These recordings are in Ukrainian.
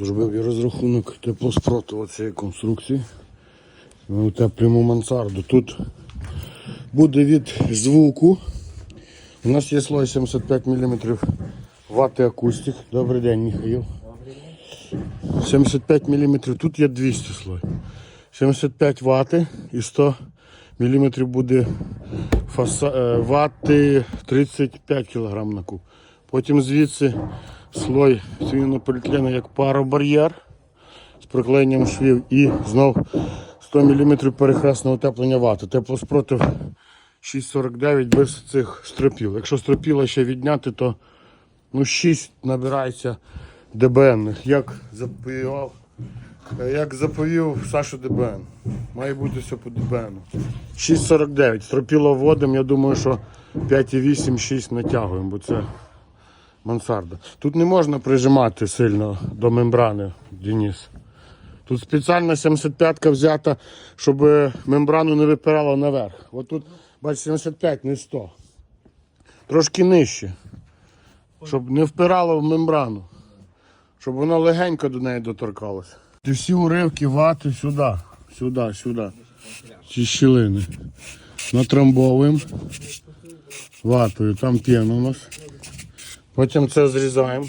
Зробив я розрахунок теплоспротиву цієї конструкції. Ми утеплюємо мансарду. Тут буде від звуку. У нас є слой 75 мм вати акустик. Добрий день, Михаїл. 75 мм, тут є 200 слой. 75 вати і 100 мм буде фаса... е, вати 35 кг на куб. Потім звідси слой свінополіетилену як паробар'єр з приклеєнням швів і знов 100 мм перехресне утеплення вати. Теплоспротив 6,49 без цих стропіл. Якщо стропіла ще відняти, то ну, 6 набирається ДБНних. Як заповідав, як заповів Саша ДБН. Має бути все по ДБН. 6,49. Стропіло вводимо, я думаю, що 5,8-6 натягуємо, бо це мансарда. Тут не можна прижимати сильно до мембрани, Денис. Тут спеціальна 75-ка взята, щоб мембрану не випирало наверх. От тут, бач, 75, не 100. Трошки нижче. Щоб не впирало в мембрану. Щоб воно легенько до неї доторкалося. І всі уривки вати сюди, сюди, сюди. Ці щілини. Натрамбовуємо ватою, там п'яно у нас. Потім це зрізаємо.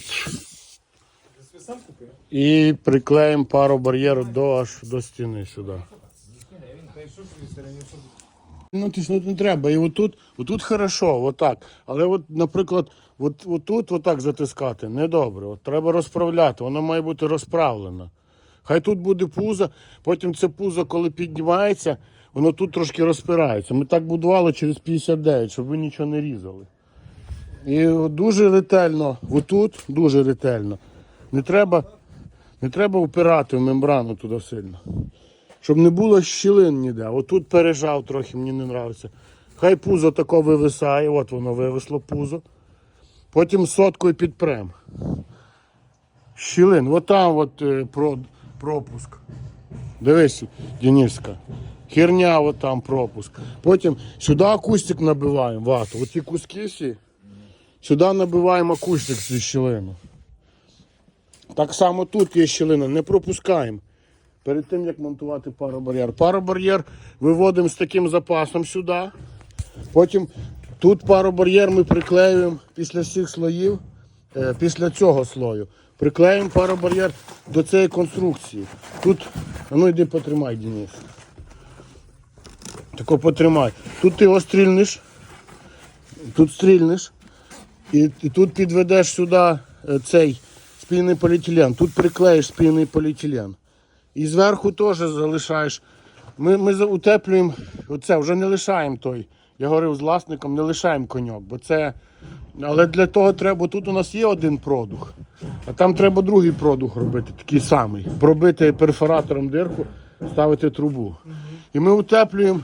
І приклеїмо пару бар'єру до аж до стіни сюди. Ну, ти ж ну, не треба. І отут, отут хорошо, отак. Але от, наприклад, от, отут отак затискати недобре. От треба розправляти, воно має бути розправлено. Хай тут буде пузо, потім це пузо, коли піднімається, воно тут трошки розпирається. Ми так будували через 59, щоб ви нічого не різали. І дуже ретельно, отут дуже ретельно. Не треба, не треба впирати в мембрану туди сильно. Щоб не було щілин ніде. Отут пережав трохи, мені не подобається. Хай пузо тако вивисає, от воно вивисло пузо. Потім соткою підпрем. Щілин, от е, про, пропуск. Дивись, Дениска. Херня, от там пропуск. Потім сюди акустик набиваємо, вату. Оці куски всі. Сюди набиваємо акустик зі щілину. Так само тут є щілина, не пропускаємо. Перед тим як монтувати паробар'єр. Паробар'єр виводимо з таким запасом сюди. Потім тут паробар'єр ми приклеюємо після всіх слоїв, е, після цього слою. Приклеїмо паробар'єр до цієї конструкції. Тут, ну йди потримай, Денис. Тако потримай. Тут ти його стрільнеш, тут стрільнеш, і, тут підведеш сюди е, цей спільний поліетилен. Тут приклеїш спільний поліетилен. І зверху теж залишаєш. Ми, ми утеплюємо, оце вже не лишаємо той. Я говорив з власником, не лишаємо коньок, бо це. Але для того треба, тут у нас є один продух, а там треба другий продух робити, такий самий. Пробити перфоратором дирку, ставити трубу. І ми утеплюємо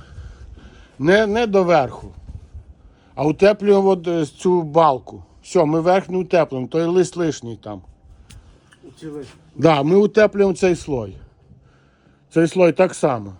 не, не доверху, а утеплюємо е, цю балку. Все, ми верх не утеплюємо, той лист лишній там. Да, ми утеплюємо цей слой. Цей слой так само.